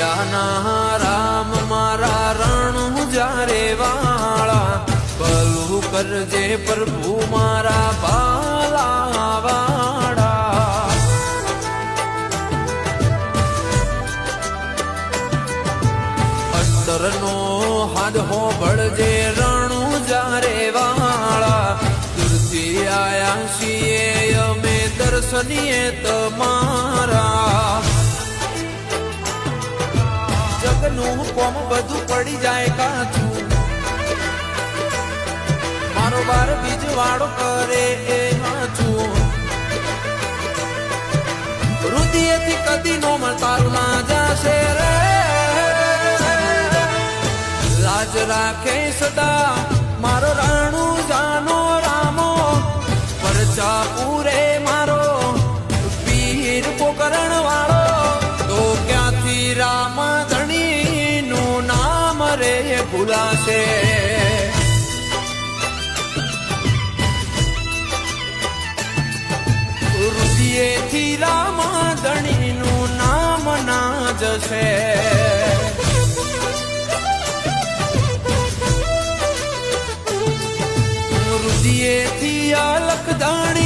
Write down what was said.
દુનિયાના રામ મારા રણું જારે વાળા, ભલું કરજે પ્રભુ મારા બાલા વાળા અંતરનો હાદ હો ભળજે રણું જારે વાળા, દૂરથી આયા છીએ, અમે દર્શનીએ તમારા જગનું કોમ બધું પડી જાય કાચું. મારો બાર બીજ વાળો કરે એ હાચું હૃદયથી કદી નો તારું ના જાશે રે. લાજ રાખે સદા, મારો રાણું જાનો ભૂલાશે. હૃદયેથી રામાદણીનું નામ ના જશે દાણીનું નામ ના